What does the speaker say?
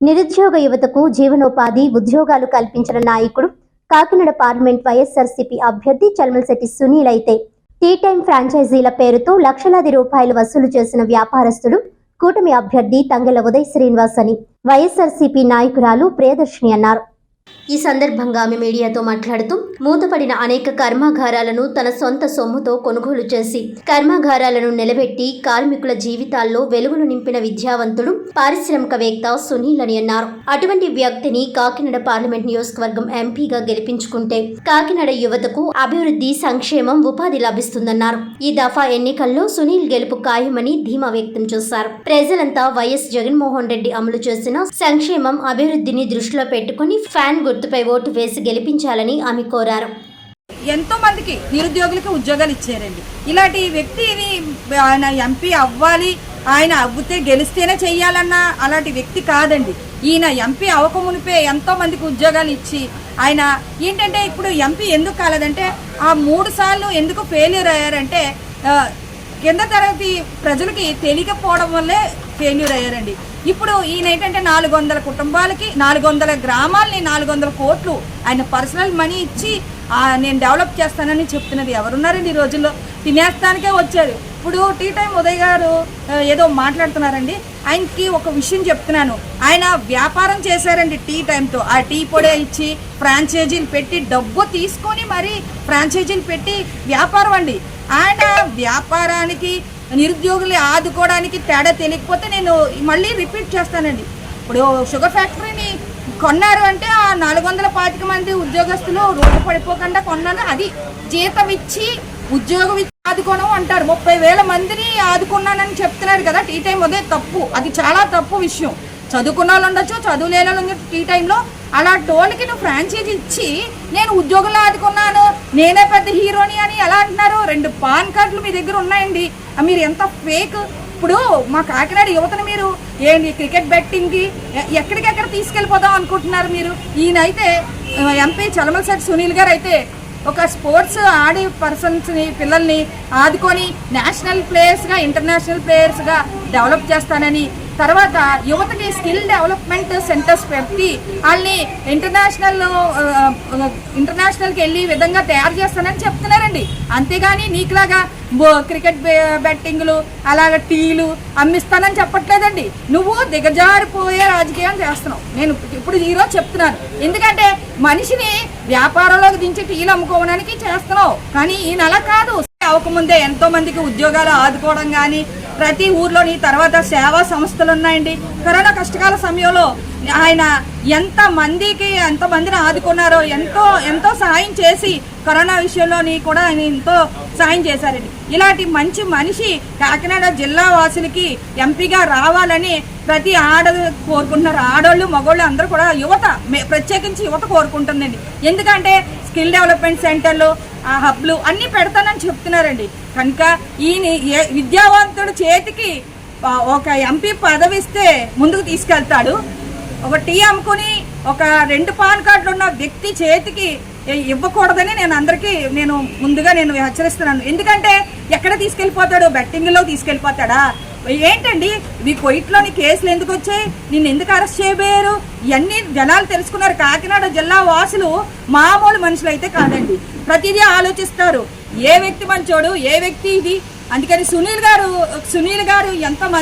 నిరుద్యోగ యువతకు జీవనోపాధి ఉద్యోగాలు కల్పించిన నాయకుడు కాకినాడ పార్లమెంట్ వైఎస్ఆర్సీపీ అభ్యర్థి చల్మల్శెట్టి సునీల్ అయితే టీ టైం ఫ్రాంచైజీల పేరుతో లక్షలాది రూపాయలు వసూలు చేసిన వ్యాపారస్తుడు కూటమి అభ్యర్థి తంగెల ఉదయ్ శ్రీనివాస్ అని వైఎస్ఆర్సీపీ నాయకురాలు ప్రియదర్శిని అన్నారు. ఈ సందర్భంగా ఆమె మీడియాతో మాట్లాడుతూ మూతపడిన అనేక కర్మాగారాలను తన సొంత సొమ్ముతో కొనుగోలు చేసి కర్మాగారాలను నిలబెట్టి కార్మికుల జీవితాల్లో వెలుగులు నింపిన విద్యావంతుడు పారిశ్రామికవేత్త సునీల్ అని అన్నారు. అటువంటి వ్యక్తిని కాకినాడ పార్లమెంట్ నియోజకవర్గం ఎంపీగా గెలిపించుకుంటే కాకినాడ యువతకు అభివృద్ధి సంక్షేమం ఉపాధి లభిస్తుందన్నారు. ఈ దఫా ఎన్నికల్లో సునీల్ గెలుపు ఖాయమని ధీమా వ్యక్తం చేశారు. ప్రజలంతా వైఎస్ జగన్మోహన్ రెడ్డి అమలు చేసిన సంక్షేమం అభివృద్ధిని దృష్టిలో పెట్టుకుని ఫ్యాన్ గుర్తుపై ఓటు వేసి గెలిపించాలని ఆమె కోరారు. ఎంతో మందికి నిరుద్యోగులకు ఉద్యోగాలు ఇచ్చారండి. ఇలాంటి వ్యక్తిని ఆయన ఎంపీ అవ్వాలి ఆయన అవ్వితే గెలిస్తేనే చెయ్యాలన్న అలాంటి వ్యక్తి కాదండి. ఈయన ఎంపీ అవ్వకమునిపే ఎంతో మందికి ఉద్యోగాలు ఇచ్చి ఆయన ఏంటంటే ఇప్పుడు ఎంపీ ఎందుకు కాలేదంటే ఆ మూడు సార్లు ఎందుకు ఫెయిల్యూర్ అయ్యారంటే కింద తరగతి ప్రజలకి తెలియకపోవడం వల్లే ఫెయిల్యూర్ అయ్యారండి. ఇప్పుడు ఈయన ఏంటంటే నాలుగు వందల కుటుంబాలకి నాలుగు వందల గ్రామాలని నాలుగు వందల కోట్లు ఆయన పర్సనల్ మనీ ఇచ్చి నేను డెవలప్ చేస్తానని చెప్తున్నది ఎవరున్నారండి ఈ రోజుల్లో? తినేస్తానికే వచ్చారు. ఇప్పుడు టీ టైం ఉదయ్ గారు ఏదో మాట్లాడుతున్నారండి. ఆయనకి ఒక విషయం చెప్తున్నాను. ఆయన వ్యాపారం చేశారండి టీ టైంతో ఆ టీ పొడే ఇచ్చి ఫ్రాంచైజీని పెట్టి డబ్బు తీసుకొని మరి ఫ్రాంచైజీని పెట్టి వ్యాపారం అండి. ఆయన వ్యాపారానికి నిరుద్యోగుల్ని ఆదుకోవడానికి తేడా తెలియకపోతే నేను మళ్ళీ రిపీట్ చేస్తానండి. ఇప్పుడు షుగర్ ఫ్యాక్టరీని కొన్నారు అంటే ఆ నాలుగు వందల పాతిక మంది ఉద్యోగస్తులు రోడ్డు పడిపోకుండా కొన్నాను. అది జీతం ఇచ్చి ఉద్యోగం ఇచ్చి ఆదుకోవడం అంటారు. ముప్పై వేల మందిని ఆదుకున్నానని చెప్తున్నారు కదా టీ టైం అదే తప్పు. అది చాలా తప్పు విషయం. చదువుకున్న వాళ్ళు ఉండొచ్చు చదువు లేని వాళ్ళు ఉండొచ్చు టీ టైంలో. అలా టోల్కి నువ్వు ఫ్రాంచైజీ ఇచ్చి నేను ఉద్యోగంలో ఆదుకున్నాను నేనే పెద్ద హీరోని అని ఎలా అంటున్నారు? రెండు పాన్ కార్డులు మీ దగ్గర ఉన్నాయండి. మీరు ఎంత ఫేక్ ఇప్పుడు మా కాకినాడ యువతను మీరు ఏంటి క్రికెట్ బెట్టింగ్కి ఎక్కడికెక్కడ తీసుకెళ్ళిపోదాం అనుకుంటున్నారు మీరు? ఈయనైతే ఎంపీ చలమలశెట్టి సునీల్ గారు అయితే ఒక స్పోర్ట్స్ ఆడే పర్సన్స్ని పిల్లల్ని ఆదుకొని నేషనల్ ప్లేయర్స్గా ఇంటర్నేషనల్ ప్లేయర్స్గా డెవలప్ చేస్తానని తర్వాత యువతకి స్కిల్ డెవలప్మెంట్ సెంటర్స్ పెట్టి వాళ్ళని ఇంటర్నేషనల్ ఇంటర్నేషనల్కి వెళ్ళి విధంగా తయారు చేస్తానని చెప్తున్నారండి. అంతేగాని నీకులాగా బో- క్రికెట్ బ్యాటింగ్లు బెట్టింగ్లు అలాగ టీలు అమ్మిస్తానని చెప్పట్లేదండి. నువ్వు దిగజారిపోయే రాజకీయం చేస్తున్నావు. నేను ఇప్పుడు ఈరోజు చెప్తున్నాను. ఎందుకంటే మనిషిని వ్యాపారంలోకి దించి టీలు అమ్ముకోవడానికి చేస్తున్నావు. కానీ ఈ నెల కాదు. అవ్వకముందే ఎంతో మందికి ఉద్యోగాలు ఆదుకోవడం కానీ ప్రతి ఊర్లోని తర్వాత సేవా సంస్థలు ఉన్నాయండి కరోనా కష్టకాల సమయంలో ఆయన ఎంత మందికి ఎంత మందిని ఆదుకున్నారో ఎంతో ఎంతో సహాయం చేసి కరోనా విషయంలోని కూడా ఆయన ఎంతో సహాయం చేశారండి. ఇలాంటి మంచి మనిషి కాకినాడ జిల్లా వాసులకి ఎంపీగా రావాలని ప్రతి ఆడ కోరుకుంటున్నారు. ఆడోళ్ళు మగోళ్ళు అందరూ కూడా యువత ప్రత్యేకించి యువత కోరుకుంటుందండి. ఎందుకంటే స్కిల్ డెవలప్మెంట్ సెంటర్లు ఆ హబ్లు అన్నీ పెడతానని చెప్తున్నారండి. కనుక ఈయన విద్యావంతుడు చేతికి ఒక ఎంపీ పదవి ఇస్తే ముందుకు తీసుకెళ్తాడు. ఒక టీ అమ్ముకుని ఒక రెండు పాన్ కార్డులు ఉన్న వ్యక్తి చేతికి ఇవ్వకూడదని నేను అందరికీ నేను ముందుగా నేను హెచ్చరిస్తున్నాను. ఎందుకంటే ఎక్కడ తీసుకెళ్ళిపోతాడు? బెట్టింగ్లో తీసుకెళ్ళిపోతాడా? ఏంటండి? మీ కొయిట్లోని కేసులు ఎందుకు వచ్చాయి? నిన్ను ఎందుకు అరెస్ట్ చేయబోయారు? ఇవన్నీ జనాలు తెలుసుకున్నారు. కాకినాడ జిల్లా వాసులు మామూలు మనుషులు అయితే కాదండి. ప్రతిదీ ఆలోచిస్తారు. ఏ వ్యక్తి మంచోడు? ఏ వ్యక్తి ఇది? అందుకని సునీల్ గారు సునీల్ గారు ఎంత మంచి